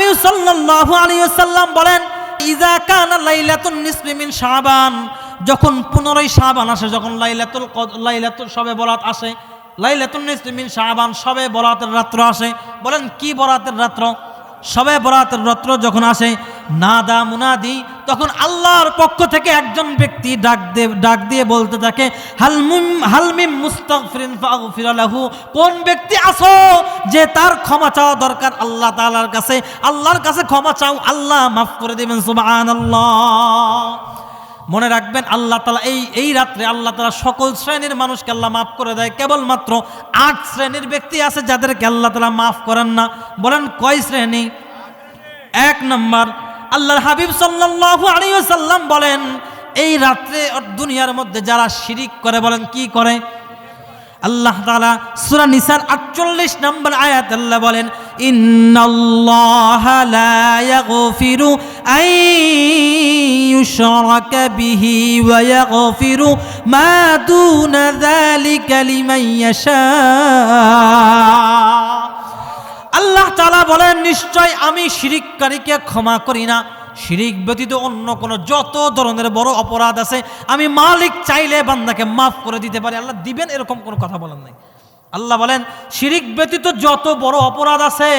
হাবিব সাল্লাল্লাহু আলাইহি ওয়াসাল্লাম বলেন ইজা কানা লাইলাতুন নিসফি মিন শাবান। যখন পুনরায় শাবান আসে, যখন লাইলাতুল লাইলাতুল সবে বরাত আসে, লাইলাতুন নিসফি মিন শাবান, সবে বরাতের রাত্র আসে। বলেন, কি বরাতের রাত্র? সবে বরাতের রাত্র যখন আসে, নাদা মুনাদি তখন আল্লাহর পক্ষ থেকে একজন ব্যক্তি ডাক দিয়ে ডাক দিয়ে বলতে থাকে হালমিম হালমিম মুস্তাগফিরিন ফাগফির লাহু। কোন ব্যক্তি আসো যে তার ক্ষমা চাওয়া দরকার আল্লাহ তাআলার কাছে? আল্লাহর কাছে ক্ষমা চাও, আল্লাহ মাফ করে দিবেন, সুবহানাল্লাহ। মনে রাখবেন, আল্লাহ তালা এই এই রাত্রে আল্লাহ তালা সকল শ্রেণির মানুষকে আল্লাহ মাফ করে দেয়। কেবলমাত্র আট শ্রেণির ব্যক্তি আছে যাদেরকে আল্লাহ তালা মাফ করেন না। বলেন কয় শ্রেণি? এক নম্বর আল্লাহর হাবিব সাল্লাল্লাহু আলাইহি সাল্লাম বলেন, এই রাত্রে দুনিয়ার মধ্যে যারা শিরিক করে বলেন কি করে? আল্লাহ তাআলা সূরা নিসার 48 নম্বর আয়াত আল্লাহ বলেন, ইন্নাল্লাহা আল্লাহ তালা বলেন, নিশ্চয় আমি শিরিককারীকে ক্ষমা করি না। শিরিক ব্যতীত অন্য কোনো যত ধরনের বড় অপরাধ আছে, আমি মালিক চাইলে বান্দাকে মাফ করে দিতে পারি। আল্লাহ দিবেন এরকম কোনো কথা বলেন নাই। আল্লাহ বলেন, শিরিক ব্যতীত যত বড় অপরাধ আছে,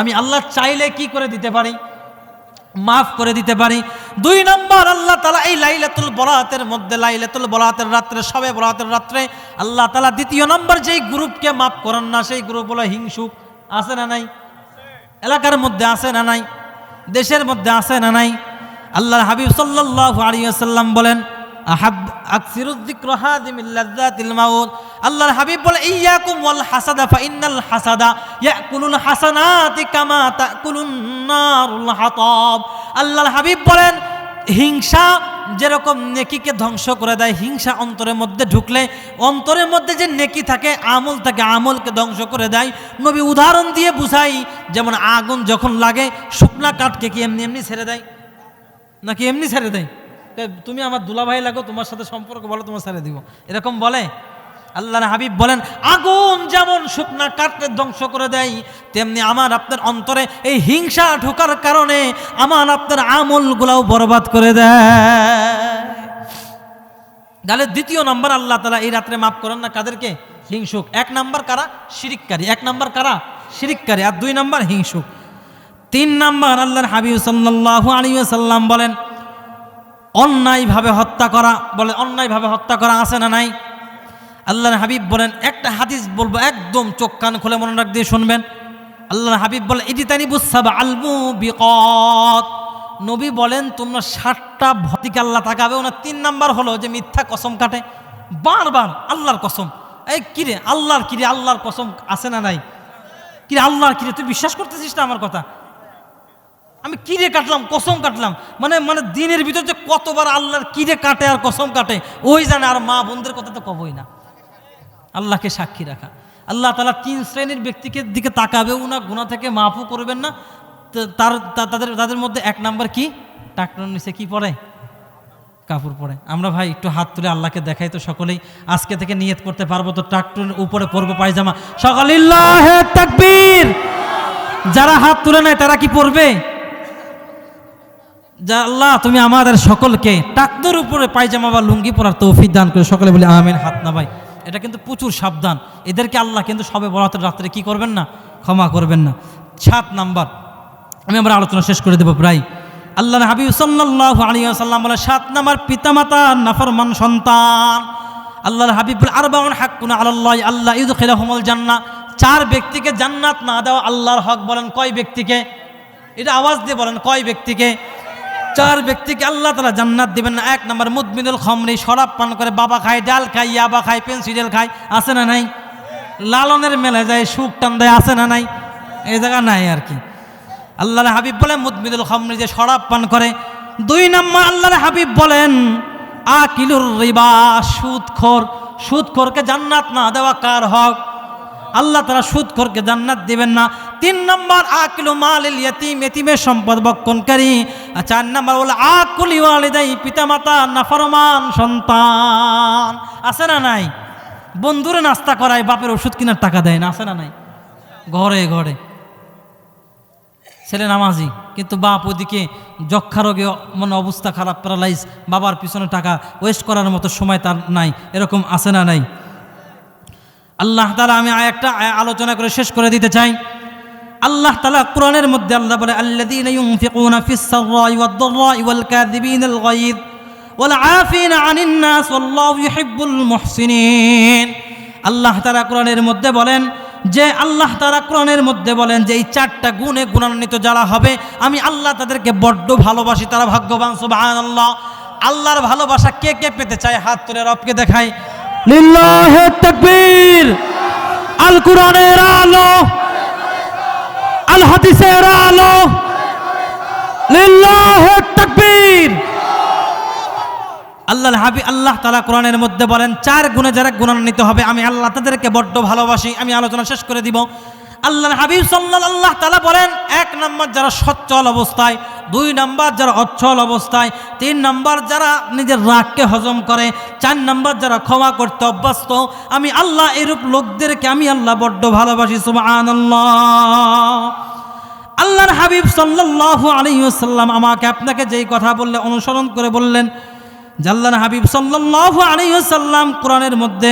আমি আল্লাহ চাইলে কি করে দিতে পারি? মাফ করে দিতে পারি। দুই নম্বর, আল্লাহ তালা এই লাইলাতুল বরাতের মধ্যে, লাইলাতুল বরাতের রাত্রে, সবে বরাতের রাত্রে আল্লাহ তালা দ্বিতীয় নম্বর যেই গ্রুপকে মাফ করেন না, সেই গ্রুপ হলো হিংসুক। আছে না নাই? এলাকার মধ্যে আছে না নাই? দেশের মধ্যে আছে না নাই? আল্লাহর হাবিব সাল্লাল্লাহু আলাইহি ওয়াসাল্লাম বলেন আল্লাহর হাবিব বলে, ইয়াকুম ওয়াল হাসাদা ফা ইন্নাল হাসাদা ইয়াকুলুল হাসানাতি কামা তাকুলুন নারুল হাতাব। আল্লাহর হাবিব বলেন হিংসা যেরকম নেকিকে ধ্বংস করে দেয়, হিংসা অন্তরের মধ্যে ঢুকলে, অন্তরের মধ্যে যে নেকি থাকে, আমল থাকে আমলকে ধ্বংস করে দেয়। নবী উদাহরণ দিয়ে বুঝাই, যেমন আগুন যখন লাগে, শুকনা কাঠকে কি এমনি এমনি ছেড়ে দেয়? নাকি এমনি ছেড়ে দেয়? তুমি আমার দুলাভাই লাগো, তোমার সাথে সম্পর্ক বলো তোমার ছেড়ে দিব। এরকম বলে? আল্লাহর হাবিব বলেন, আগুন যেমন শুকনা কাঠকে ধ্বংস করে দেয়, তেমনি আমার আপনার অন্তরে এই হিংসা ঢোকার কারণে আমার আপনার আমলগুলাও বরবাদ করে দেয়। তাহলে দ্বিতীয় নম্বর আল্লাহ তালা এই রাত্রে মাফ করেন না কাদেরকে? হিংসুক। এক নাম্বার কারা? শিরিককারী। এক নাম্বার কারা? শিরিককারী। আর দুই নাম্বার হিংসুক। তিন নাম্বার আল্লাহর হাবিব সাল্লাল্লাহু আলাইহি সাল্লাম বলেন, অন্যায়ভাবে হত্যা করা, বলে, অন্যায়ভাবে হত্যা করা আছে না নাই? আল্লাহর হাবিব বলেন, একটা হাদিস বলব, একদম চোখ কান খুলে মনে রাখ দিয়ে শুনবেন। আল্লাহর হাবিব বলেন ইদি তানি বুসাবা আলমু বিকত নবী বলেন, তোমরা ষাটটা ভতিকে আল্লাহ তাকাবে। ওনার তিন নাম্বার হলো যে, মিথ্যা কসম কাটে। বারবার আল্লাহর কসম। এই কিরে আল্লাহর কিরে আল্লাহর কসম আছে না নাই? কিরে আল্লাহর কিরে তুই বিশ্বাস করতেছিস না আমার কথা? আমি কিরে কাটলাম, কসম কাটলাম? মানে মানে দিনের ভিতর যে কতবার আল্লাহর কিরে কাটে আর কসম কাটে, ওই জানে, আর মা বোনদের কথা তো কবই না। আল্লাহকে সাক্ষী রাখা। আল্লাহ তালা তিন শ্রেণির ব্যক্তিকে দিকে তাকাবেও না গুণা থেকে মাফও করবেন না। তার তাদের তাদের মধ্যে এক নাম্বার কি? টাকটার নিচে কি পড়ে? কাপড় পরে আমরা ভাই একটু হাত তুলে আল্লাহকে দেখাই তো সকলেই। আজকে থেকে নিয়ত করতে পারব তো ট্রাক্টরের উপরে পরবো পায়জামা। সকাল তাকবীর! যারা হাত তুলে নেয়, তারা কি পরবে যা আল্লাহ, তুমি আমাদের সকলকে ট্রাক্টর উপরে পায়জামা বা লুঙ্গি পরার তৌফিক দান করে। সকলে বলি, আমিন, হাত না ভাই এটা কিন্তু প্রচুর সাবধান। এদেরকে আল্লাহ কিন্তু সবে বরাতের রাত্রে কি করবেন না? ক্ষমা করবেন না। সাত নাম্বার। আমি আমার আলোচনা শেষ করে দেবো প্রায়। আল্লাহ হাবিব সাল্লাল্লাহু আলাইহি সাল্লাম বলে, সাত নাম্বার পিতামাতা নাফরমান সন্তান। আল্লাহর হাবিব আর আরবাউন হাক্কুন আলাল্লাহ, আল্লাহ ইউদখিলাহুমুল জান্না। চার ব্যক্তিকে জান্নাত না দেওয়া আল্লাহর হক বলেন কয় ব্যক্তিকে? এটা আওয়াজ দিয়ে বলেন কয় ব্যক্তিকে? চার ব্যক্তিকে আল্লাহ তালা জান্নাত দিবেন না। এক নম্বর মুদমিনুল খমরি, শরাব পান করে বাবা খায়, ডাল খায়, ইয়াবা খায় পেন্সিডেল খায়, আছে না নাই? লালনের মেলে যায়, সুখ টান দেয়, আছে না নাই? এই জায়গা নাই আর কি। আল্লাহর হাবিব বলে মুদমিদুল খমরি যে শরাব পান করে, দুই নম্বর আল্লাহর হাবিব বলেন, আকিলুর রিবা, সুদখোর। সুদখোরকে জান্নাত না দেওয়া কার হক? আল্লাহ তারা সুদখোরকে জান্নাত দিবেন না। তিন নম্বর, আকিলু মালিল ইয়াতিম, এতিমের সম্পদ বক্ষণকারী। আর চার নম্বর, বলে, আকুলি ওয়ালিদাই, পিতামাতা, নাফরমান, সন্তান। আছে না নাই? বন্ধুরে নাস্তা করায়, বাপের ওষুধ কেনার টাকা দেয় না, আছে না নাই? ঘরে ঘরে। ছেলে নামাজি, কিন্তু বাপ ওদিকে যক্ষা রোগে মানে অবস্থা খারাপ, প্যারালাইজ, বাবার পিছনে টাকা ওয়েস্ট করার মতো সময় তার নাই। এরকম আছে না নাই? আল্লাহ তালা আমি একটা আলোচনা করে শেষ করে দিতে চাই। আল্লাহ তালা কোরআনের মধ্যে আল্লাহ বলে আল্লাহ তাআলা কোরআনের মধ্যে বলেন, যে আল্লাহ তাআলা কোরআনের মধ্যে বলেন যে এই চারটা গুণে গুণান্বিত যারা হবে, আমি আল্লাহ তাদেরকে বড্ড ভালোবাসি, তারা ভাগ্যবান, সুবহানাল্লাহ। আল্লাহর ভালোবাসা কে কে পেতে চায়? হাত তুলে রবকে দেখায় লিল্লাহে আল কোরআনের আলো আল হাদিসের আলো, লিল্লাহে তকবীর। আল্লাহ হাবি আল্লাহ তালা কোরআনের মধ্যে বলেন, চার গুণে যারা গুণান্বিত হবে, আমি আল্লাহ তাদেরকে বড্ড ভালোবাসি। আমি আলোচনা শেষ করে দিব। আল্লাহ হাবিব সাল্লাহ আল্লাহ তালা বলেন, এক নম্বর যারা সচ্ছল অবস্থায়, দুই নম্বর যারা অচ্ছল অবস্থায়, তিন নম্বর যারা নিজের রাগকে হজম করে, চার নম্বর যারা ক্ষমা করতে অভ্যস্ত, আমি আল্লাহ এরূপ লোকদেরকে আমি আল্লাহ বড্ড ভালোবাসি, সুবহানাল্লাহ। আল্লাহর হাবিব সাল্লাল্লাহু আলাইহি ওয়াসাল্লাম আমাকে আপনাকে যেই কথা বললে অনুসরণ করে বললেন জাল্লার হাবিব সাল্লাল্লাহু আলাইহি ওয়াসাল্লাম কোরআনের মধ্যে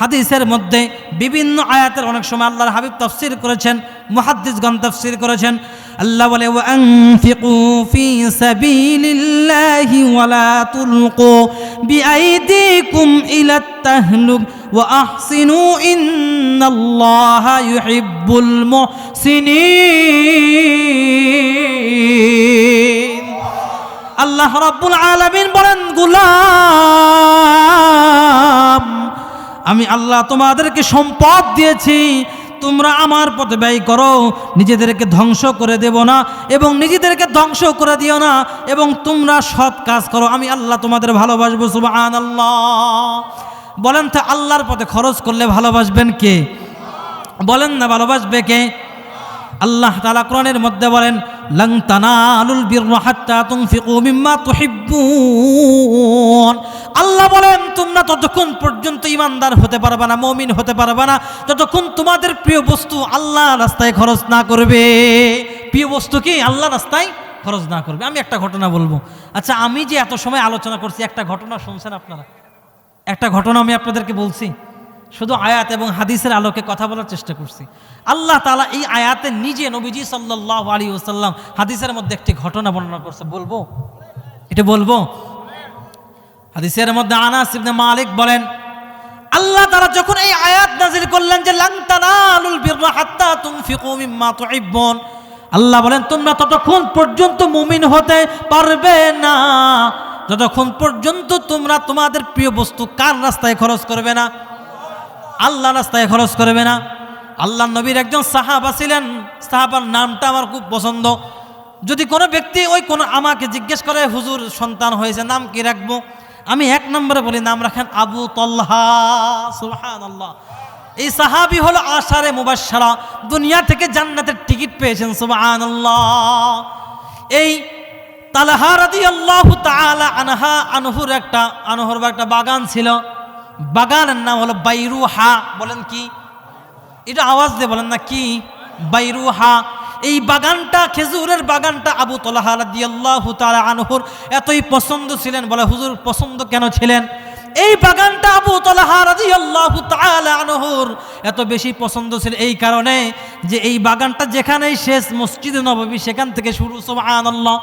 হাদিসের মধ্যে বিভিন্ন আয়াতের অনেক সময় আল্লাহর হাবিব তাফসীর করেছেন মুহাদ্দিসগণ তাফসীর করেছেন আল্লাহ বলে ওয়ানফিকু ফি সাবিলিল্লাহি ওয়ালা তুলকু বিআইদিকুম ইলাত তাহলুক وأحسنوا إن الله يحب المحسنين আল্লাহ রাব্বুল আলামিন বলেন গুলাম আমি আল্লাহ তোমাদেরকে সম্পদ দিয়েছি। তোমরা আমার পথে ব্যয় করো। নিজেদেরকে ধ্বংস করে দেব না এবং নিজেদেরকে ধ্বংস করে দিও না এবং তোমরা সৎ কাজ করো। আমি আল্লাহ তোমাদের ভালোবাসবো, সুবহানাল্লাহ। বলেন তো, আল্লাহর পথে খরচ করলে ভালোবাসবেন কে? বলেন না, ভালোবাসবে কে? আল্লাহ তালা কোরআনের মধ্যে বলেন, লং তানালুল আল্লাহ বলেন, তোমরা ততক্ষণ পর্যন্ত ইমানদার হতে পারবে না, মমিন হতে পারবে না। ততক্ষণ তোমাদের প্রিয় বস্তু আল্লাহ রাস্তায় খরচ না করবে। প্রিয় বস্তু কি আল্লাহ রাস্তায় খরচ না করবে? আমি একটা ঘটনা বলব। আচ্ছা আমি যে এত সময় আলোচনা করছি, একটা ঘটনা শুনছেন আপনারা? একটা ঘটনা আমি আপনাদেরকে বলছি। শুধু আয়াত এবং হাদিসের আলোকে কথা বলার চেষ্টা করছি। আল্লাহ তালা এই আয়াতে নিজে নবীজি সাল্লাহ আলী ওসাল্লাম হাদিসের মধ্যে একটি ঘটনা বর্ণনা করছে। বলব? এটা বলব? হাদিসের মধ্যে আনাস ইবনে মালিক বলেন, আল্লাহ তারা যখন এই আয়াত নাজিল করলেন যে আল্লাহ বলেন, তোমরা ততক্ষণ পর্যন্ত মুমিন হতে পারবে না। যতক্ষণ পর্যন্ত তোমরা তোমাদের প্রিয় বস্তু কার রাস্তায় খরচ করবে না? আল্লাহ রাস্তায় খরচ করবে না। আল্লাহ নবীর একজন সাহাবা ছিলেন। সাহাবার নামটা আমার খুব পছন্দ। যদি কোনো ব্যক্তি ওই কোনো আমাকে জিজ্ঞেস করে, হুজুর, সন্তান হয়েছে, নাম কি রাখব? আমি এক নম্বরে বলি, নাম রাখেন আবু আল্লাহ এই সাহাবি হলো আশারে মুবাসারা দুনিয়া থেকে জান্নাতের টিকিট পেয়েছেন এই তালহা রাদি আল্লাহ আনহা, আনহুর একটা আনহুর একটা বাগান ছিল। বাগানের নাম হলো বাইরুহা। বলেন কি? এটা আওয়াজ দিয়ে বলেন না কি? বাইরুহা। এই বাগানটা, খেজুরের বাগানটা আবু তলাহা রাদিয়াল্লাহু তাআলা আনহুর এতই পছন্দ ছিলেন বলে হুজুর পছন্দ কেন ছিলেন? এই বাগানটা আবু আনহুর এত বেশি পছন্দ ছিল এই কারণে যে এই বাগানটা যেখানেই শেষ মসজিদে নববী সেখান থেকে শুরু, সুবহানাল্লাহ।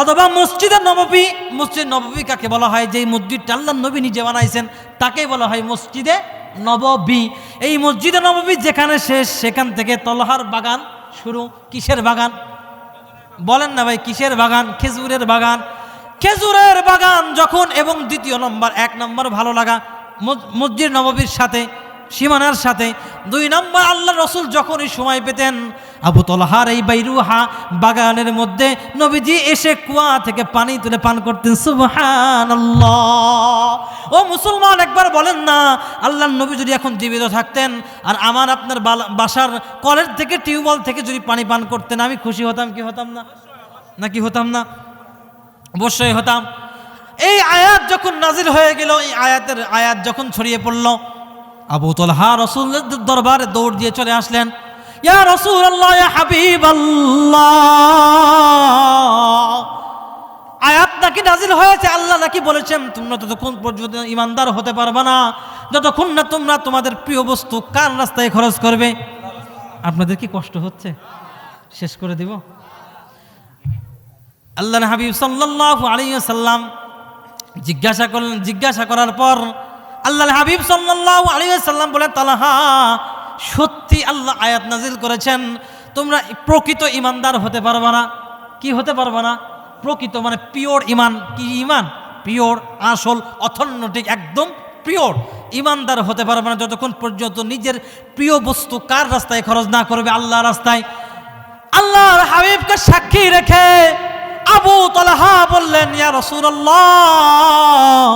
অথবা মসজিদে নববী, মসজিদ নববী কাকে বলা হয়? যে মসজিদটা আল্লাহ নবী নিজে বানাইছেন, তাকেই বলা হয় মসজিদে নববী। এই মসজিদে নববী যেখানে শেষ, সেখান থেকে তলহার বাগান শুরু। কিসের বাগান? বলেন না ভাই, কিসের বাগান? খেজুরের বাগান। খেজুরের বাগান যখন এবং দ্বিতীয় নম্বর, এক নম্বর ভালো লাগা মসজিদ নববীর সাথে, সীমানার সাথে। দুই নম্বর, আল্লাহ রসুল যখনই সময় পেতেন আবু তলহার এই বাইরুহা বাগানের মধ্যে নবীজি এসে কুয়া থেকে পানি তুলে পান করতেন সুবহান ও মুসলমান, একবার বলেন না আল্লাহ নবী যদি এখন জীবিত থাকতেন আর আমার আপনার বাসার কলের থেকে, টিউবওয়েল থেকে যদি পানি পান করতেন, আমি খুশি হতাম কি হতাম না? নাকি হতাম না? অবশ্যই হতাম। এই আয়াত যখন নাজিল হয়ে গেল, এই আয়াতের আয়াত যখন ছড়িয়ে পড়ল, আবু তলহা রসুলের দরবারে দৌড় দিয়ে চলে আসলেন। ইয়া রাসূলুল্লাহ, ইয়া হাবিবাল্লাহ। আয়াত নাকি নাজিল হয়েছে, আল্লাহ নাকি বলেছেন, তোমরা ততক্ষণ পর্যন্ত ইমানদার হতে পারবে না, যতক্ষণ না তোমরা তোমাদের প্রিয় বস্তু কার রাস্তায় খরচ করবে? আপনাদের কি কষ্ট হচ্ছে? শেষ করে দিব। আল্লাহ হাবিব সাল্লাল্লাহু আলাইহি সাল্লাম জিজ্ঞাসা করলেন, জিজ্ঞাসা করার পর আল্লাহ হাবিব সাল্লাল্লাহু আলাইহি সাল্লাম বলেন, তালাহা সত্যি আল্লাহ আয়াত নাজিল করেছেন, তোমরা প্রকৃত ইমানদার হতে পারবে না। কি হতে পারবে না? প্রকৃত মানে পিওর ইমান। কি ইমান? পিওর, আসল অথেন্টিক একদম পিওর। ইমানদার হতে পারবে না যতক্ষণ পর্যন্ত নিজের প্রিয় বস্তু কার রাস্তায় খরচ না করবে? আল্লাহ রাস্তায়। আল্লাহর হাবিবকে সাক্ষী রেখে আবু তলহা বললেন, ইয়া রসুল্লাহ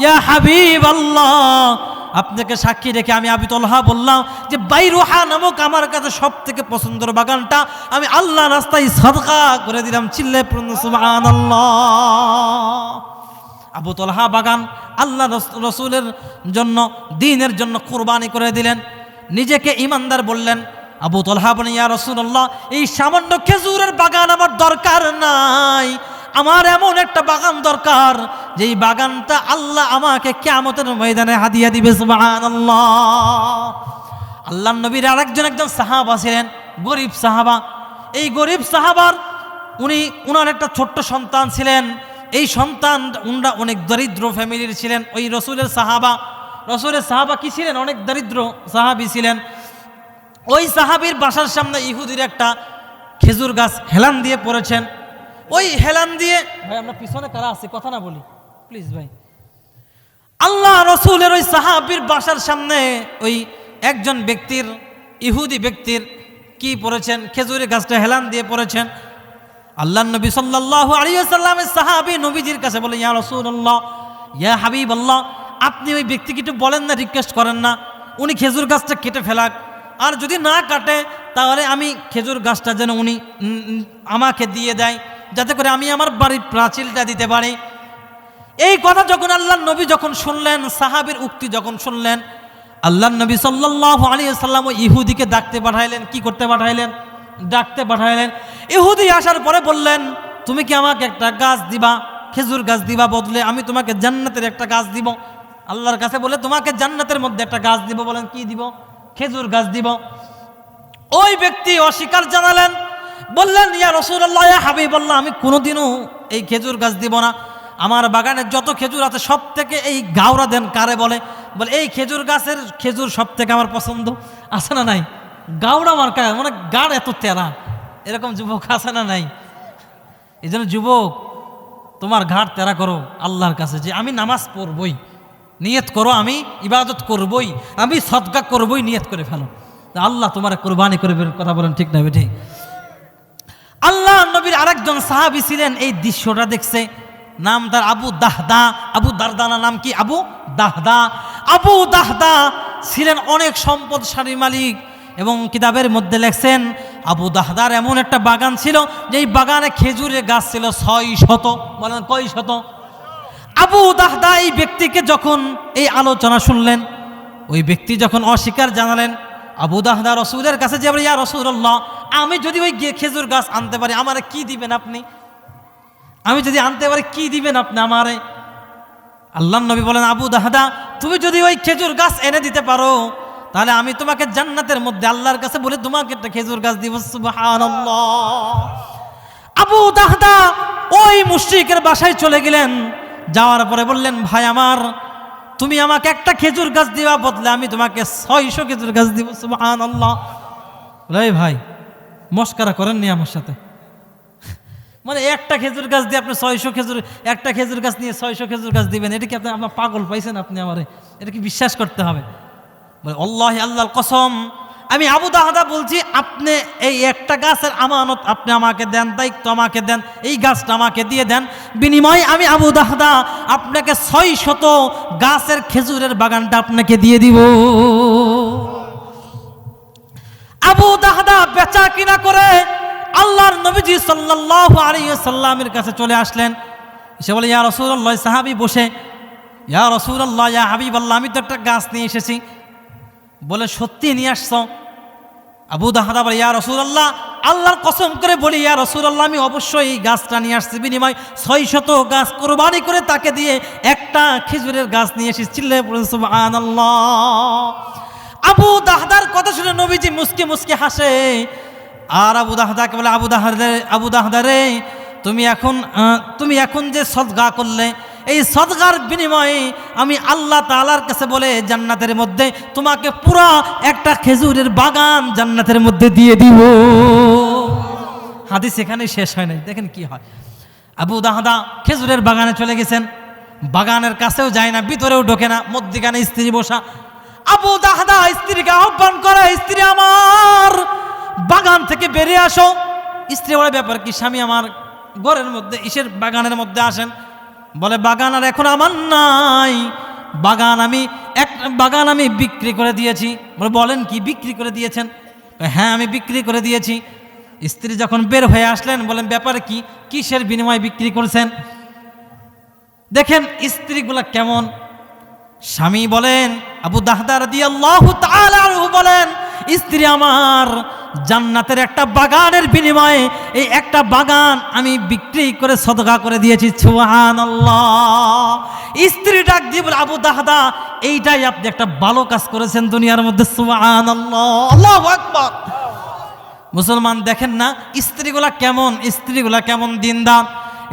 ইয়া হাবিব আল্লাহ আপনাকে সাক্ষী রেখে আমি আবি তলহা বললাম যে বাইরুহা নামক আমার কাছে সব থেকে পছন্দের বাগানটা। আমি আল্লাহ রাস্তায় সদকা করে দিলাম, চিল্লে আবু তলহা বাগান আল্লাহ রস- রসুলের জন্য, দিনের জন্য কোরবানি করে দিলেন। নিজেকে ইমানদার বললেন, আবু তলহা বলেন, ইয়া রসুল্লাহ এই সামান্য খেজুরের বাগান আমার দরকার নাই। আমার এমন একটা বাগান দরকার, যেই বাগানটা আল্লাহ আমাকে কেমতের ময়দানে হাদিয়া দিবে আল্লাহ নবীর আরেকজন একজন সাহাবা ছিলেন, গরিব সাহাবা। এই গরিব সাহাবার, উনি, উনার একটা ছোট্ট সন্তান ছিলেন। এই সন্তান, উনরা অনেক দরিদ্র ফ্যামিলির ছিলেন। ওই রসুলের সাহাবা রসুলের সাহাবা কি ছিলেন? অনেক দরিদ্র সাহাবি ছিলেন। ওই সাহাবির বাসার সামনে ইহুদির একটা খেজুর গাছ হেলান দিয়ে পড়েছেন। ওই হেলান দিয়ে। ভাই আমরা পিছনে কারা আছে? কথা না বলি। প্লিজ ভাই। আল্লাহ রসুলের ওই সাহাবির বাসার সামনে ওই একজন ব্যক্তির ইহুদি ব্যক্তির কি পড়েছেন? খেজুরের গাছটা হেলান দিয়ে পড়েছেন। আল্লাহ নবী সাল্লাল্লাহু আলাইহি সাল্লামের সাহাবী নবীজির কাছে বলে ইয়া রাসূলুল্লাহ ইয়া হাবিব আল্লাহ আপনি ওই ব্যক্তিকে একটু বলেন না রিকোয়েস্ট করেন না। উনি খেজুর গাছটা কেটে ফেলাক। আর যদি না কাটে তাহলে আমি খেজুর গাছটা যেন উনি আমাকে দিয়ে দেয়। যাতে করে আমি আমার বাড়ির প্রাচীলটা দিতে পারি। এই কথা যখন আল্লাহ নবী যখন শুনলেন, সাহাবীর উক্তি যখন শুনলেন আল্লাহ নবী সাল্লাল্লাহু আলাইহি সাল্লাম ইহুদিকে ডাকতে পাঠাইলেন, কি করতে পাঠাইলেন? ডাকতে পাঠাইলেন। ইহুদি আসার পরে বললেন, তুমি কি আমাকে একটা গাছ দিবা? খেজুর গাছ দিবা বদলে? আমি তোমাকে জান্নাতের একটা গাছ দিব। আল্লাহর কাছে বলে, তোমাকে জান্নাতের মধ্যে একটা গাছ দিব। বলেন, কি দিব? খেজুর গাছ দিব। ওই ব্যক্তি অস্বীকার জানালেন বললেন, ইয়া রসুল্লাহ ইয়া হাবিবাল্লাহ, আমি কোনোদিনও এই খেজুর গাছ দিব না। আমার বাগানে যত খেজুর আছে সব থেকে এই গাওরা দেন কারে বলে? বলে, এই খেজুর গাছের খেজুর সব থেকে আমার পছন্দ। আছে না নাই? গাওড়া মার্কা মানে গাড় এত তেরা। এরকম যুবক আছে না নাই? এই জন্য যুবক, তোমার ঘাট তেরা করো আল্লাহর কাছে যে আমি নামাজ পড়বই, নিয়ত করো, আমি ইবাদত করবই, আমি সদকা করবই, নিয়ত করে ফেলো। আল্লাহ তোমার কোরবানি করে কথা বলেন ঠিক না বেঠি? আল্লাহ নবীর আরেকজন সাহাবি ছিলেন, এই দৃশ্যটা দেখছে। নাম তার আবু দাহদা। আবু দারদানা নাম কি? আবু দাহদা। আবু দাহদা ছিলেন অনেক সম্পদশালী মালিক এবং কিতাবের মধ্যে লেখছেন, আবু দাহদার এমন একটা বাগান ছিল যে এই বাগানে খেজুরের গাছ ছিল ছয় শত। বলেন কয় শত? আবু দাহদা এই ব্যক্তিকে যখন এই আলোচনা শুনলেন, ওই ব্যক্তি যখন অস্বীকার জানালেন আবু দাহদা রসুলের কাছে যে ইয়া রসুল্লাহ আমি যদি ওই খেজুর গাছ আনতে পারি, আমারে কি দিবেন আপনি? আমি যদি আনতে পারি, কি দিবেন আপনি আমারে? আল্লাহ নবী বলেন, আবু দাহদা, তুমি যদি ওই খেজুর গাছ এনে দিতে পারো, তাহলে আমি তোমাকে জান্নাতের মধ্যে আল্লাহর কাছে বলে তোমাকে একটা খেজুর গাছ দিব। আবু দাহদা ওই মুশ্রিকের বাসায় চলে গেলেন। যাওয়ার পরে বললেন, ভাই আমার তুমি আমাকে একটা খেজুর গাছ দেওয়া বদলে আমি তোমাকে ছয়শো খেজুর গাছ দিব সুবহান আল্লাহ রে ভাই, মস্কারা করেননি আমার সাথে। মানে একটা খেজুর গাছ দিয়ে আপনি ছয়শো খেজুর, একটা খেজুর গাছ নিয়ে ছয়শো খেজুর গাছ দিবেন, এটা কি আপনি আপনার পাগল পাইছেন আপনি আমারে? এটা কি বিশ্বাস করতে হবে? বলে, আল্লাহ, আল্লাহর কসম আমি আবু দাহাদা বলছি, আপনি এই একটা গাছের আমানত আপনি আমাকে দেন, দায়িত্ব আমাকে দেন, এই গাছটা আমাকে দিয়ে দেন। বিনিময়ে আমি আবু দাহাদা, আপনাকে ছয় শত গাছের খেজুরের বাগানটা আপনাকে দিয়ে দিব। আবু দাহদা বেচা কিনা করে আল্লাহর নবীজি আলাইহি সাল্লামের কাছে চলে আসলেন। সে বলে, ইয়া রাসূলুল্লাহ, সাহাবি বসে। ইয়া রাসূলুল্লাহ, ইয়া হাবিবাল্লাহ, আমি তো একটা গাছ নিয়ে এসেছি। বলে, সত্যি নিয়ে আসছো? আবু দাহাদা বলে, ইয়া রসুল্লাহ আল্লাহর কসম করে বলি, ইয়া রসুল্লাহ আমি অবশ্যই এই গাছটা নিয়ে আসছি। বিনিময় ছয় শত গাছ কোরবানি করে তাকে দিয়ে একটা খেজুরের গাছ নিয়ে এসেছি চিল্লে পড়েন সুবহানাল্লাহ। আবু দাহদার কথা শুনে নবীজি মুসকে মুসকে হাসে। আর আবু দাহদাকে বলে, আবু দাহাদে আবু দাহদারে তুমি এখন তুমি এখন যে সদগা করলে এই সদগার বিনিময়ে আমি আল্লাহ তালার কাছে বলে জান্নাতের মধ্যে তোমাকে পুরা একটা খেজুরের বাগান জান্নাতের মধ্যে দিয়ে দিব। হাদিস এখানে শেষ হয় নাই। দেখেন কি হয়। আবু দাহাদা খেজুরের বাগানে চলে গেছেন। বাগানের কাছেও যায় না, ভিতরেও ঢোকে না। মধ্যিখানে স্ত্রী বসা। আবু দাহাদা, স্ত্রীকে আহ্বান করে, স্ত্রী আমার, বাগান থেকে বেরিয়ে আসো। স্ত্রী বলে, ব্যাপার কি? স্বামী আমার ঘরের মধ্যে, ইসের বাগানের মধ্যে আসেন। বলে, বাগান আর এখন আমার নাই। বাগান আমি এক, বাগান আমি বিক্রি করে দিয়েছি। বলে, বলেন কি, বিক্রি করে দিয়েছেন? হ্যাঁ আমি বিক্রি করে দিয়েছি। স্ত্রী যখন বের হয়ে আসলেন, বলেন, ব্যাপারে কি? কিসের বিনিময়ে বিক্রি করছেন? দেখেন স্ত্রীগুলা কেমন। স্বামী বলেন, আবু দাহদার দিয়ে বলেন, স্ত্রী আমার জান্নাতের একটা বাগানের বিনিময়ে এই একটা বাগান আমি বিক্রি করে সদকা করে দিয়েছি। সুহান স্ত্রী ডাক দিয়ে বলে আবু দাহদা এইটাই আপনি একটা ভালো কাজ করেছেন দুনিয়ার মধ্যে সুহান আকবর। মুসলমান দেখেন না স্ত্রীগুলা কেমন স্ত্রীগুলা কেমন দিনদার।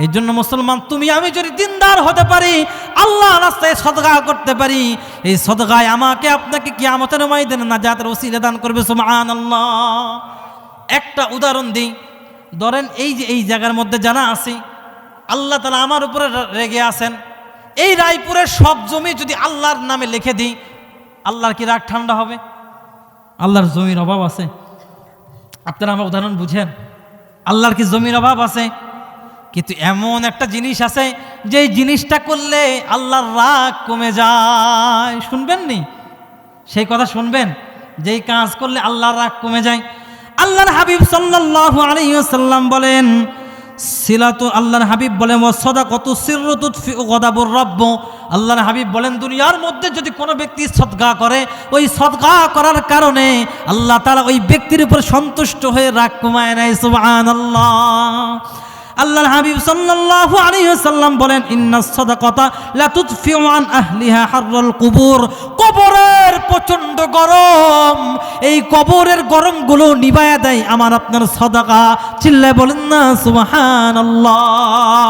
এই জন্য মুসলমান, তুমি আমি যদি দিনদার হতে পারি, আল্লাহ রাস্তায় সদগা করতে পারি, এই সদগায় আমাকে আপনাকে কি আমাদের ময়দানে না যাতে ওসিলে দান করবে সুমান আল্লাহ একটা উদাহরণ দিই। ধরেন এই যে এই জায়গার মধ্যে যারা আছি, আল্লাহ তালা আমার উপরে রেগে আছেন। এই রায়পুরের সব জমি যদি আল্লাহর নামে লিখে দিই, আল্লাহর কি রাগ ঠান্ডা হবে? আল্লাহর জমির অভাব আছে। আপনারা আমার উদাহরণ বুঝেন? আল্লাহর কি জমির অভাব আছে? কিন্তু এমন একটা জিনিস আছে যে জিনিসটা করলে আল্লাহর রাগ কমে যায়। শুনবেন নি? সেই কথা শুনবেন, যেই কাজ করলে আল্লাহর রাগ কমে যায়। আল্লাহর হাবিব সাল্লাল্লাহু আলাইহি ওয়াসাল্লাম বলেন, সিলাতু আল্লাহর হাবিব বলেন ও সদা কত গদাবুর রব্ব। আল্লাহর হাবিব বলেন, দুনিয়ার মধ্যে যদি কোনো ব্যক্তি সদগা করে, ওই সদগা করার কারণে আল্লাহ তাআলা ওই ব্যক্তির উপর সন্তুষ্ট হয়ে রাগ কমায় নেয়, সুবহানাল্লাহ। আল্লাহর হাবিব সাল্লাল্লাহু আলাইহি সাল্লাম বলেন ইন্নাস সাদাকাতা লা তুদফিউ আন আহলিহা হাররাল কুবুর। কবরের প্রচণ্ড গরম। এই কবরের গরমগুলো নিবায়া দেয় আমার আপনার সদাকা। চিল্লায় বলেন, না, সুবহানাল্লাহ।